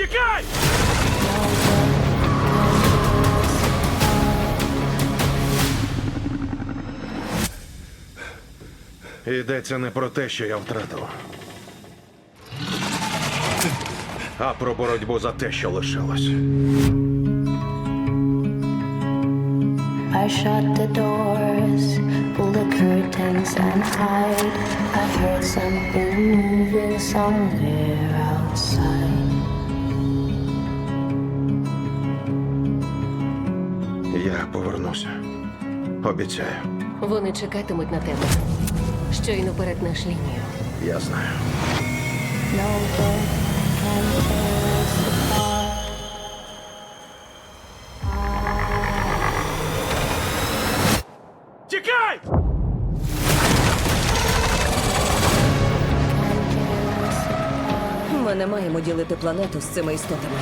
Тікай! Йдеться не про те, що я втратив, а про боротьбу за те, що лишилось. I shut the doors, pull the curtains and hide. I heard something moving somewhere outside. Я повернуся. Обіцяю. Вони чекатимуть на тебе. Щойно перетнеш лінію. Я знаю. Тікай! Ми не маємо ділити планету з цими істотами.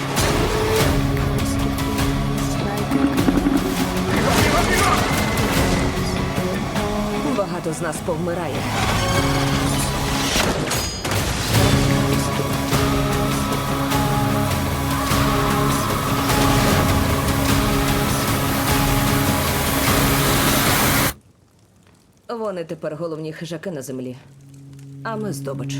Багато з нас повмирає. Вони тепер головні хижаки на землі. А ми здобич.